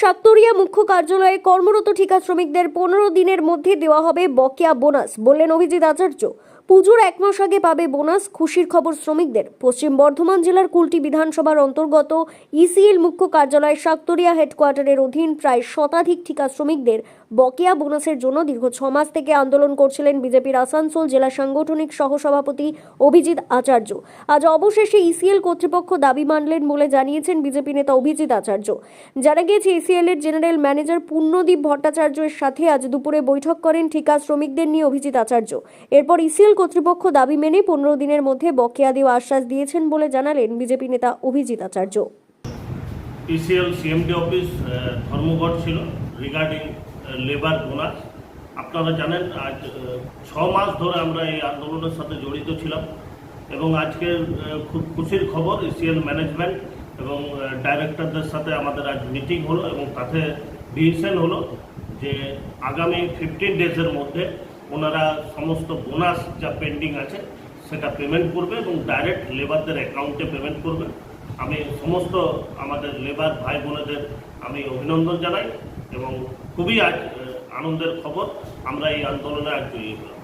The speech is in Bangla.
সাতরিয়া মুখ্য কার্যালয়ে কর্মরত ঠিকা শ্রমিকদের পনেরো দিনের মধ্যে দেওয়া হবে বকেয়া বোনাস, বললেন অভিজিৎ আচার্য। পুজোর এক মাস আগে পাবে বোনাস খুশির খবর শ্রমিকদের। পশ্চিম বর্ধমান জেলার কুলটি বিধানসভার অন্তর্গত ইসিএল মুখ্য কার্যালয় সাতরিয়া হেডকোয়ার্টারের অধীন প্রায় শতাধিক ঠিকা শ্রমিকদের বকেয়া বোনাসের জন্য দীর্ঘ ছ মাস থেকে আন্দোলন করছিলেন বিজেপির আসানসোল জেলা সাংগঠনিক সহসভাপতি অভিজিৎ আচার্য। আজ অবশেষে ইসিএল কর্তৃপক্ষ দাবি মানলেন বলে জানিয়েছেন বিজেপি নেতা অভিজিৎ আচার্য। জানা গিয়েছে ইসিএল এর জেনারেল ম্যানেজার পূর্ণদীপ ভট্টাচার্যের সাথে আজ দুপুরে বৈঠক করেন ঠিকা শ্রমিকদের নিয়ে অভিজিৎ আচার্য। এরপর ইসিএল কর্তৃপক্ষ দাবি মেনে পনেরো দিনের মধ্যে বকেয়া দেওয়া আশ্বাস দিয়েছেন বলে জানালেন বিজেপি নেতা Abhijit Acharya. ECL, CMD office ধর্মঘট ছিল রিগার্ডিং লেবার বোনাস আপনারা জানেন, আজ ছ মাস ধরে আমরা এই আন্দোলনের সাথে জড়িত ছিলাম এবং আজকের খুব খুশির খবর, ইসিএল ম্যানেজমেন্ট এবং ডাইরেক্টরদের সাথে আমাদের আজ মিটিং হলো এবং তাতে ডিসিশন হলো যে আগামী ফিফটিন ডেজের মধ্যে ওনারা সমস্ত বোনাস যা পেন্ডিং আছে, সেটা পেমেন্ট করবে এবং ডাইরেক্ট লেবারদের অ্যাকাউন্টে পেমেন্ট করবে। আমি সমস্ত আমাদের লেবার ভাই বোনেদের আমি অভিনন্দন জানাই এবং খুবই আজ আনন্দের খবর। আমরা এই আন্দোলনে আজ জড়িয়ে গেলাম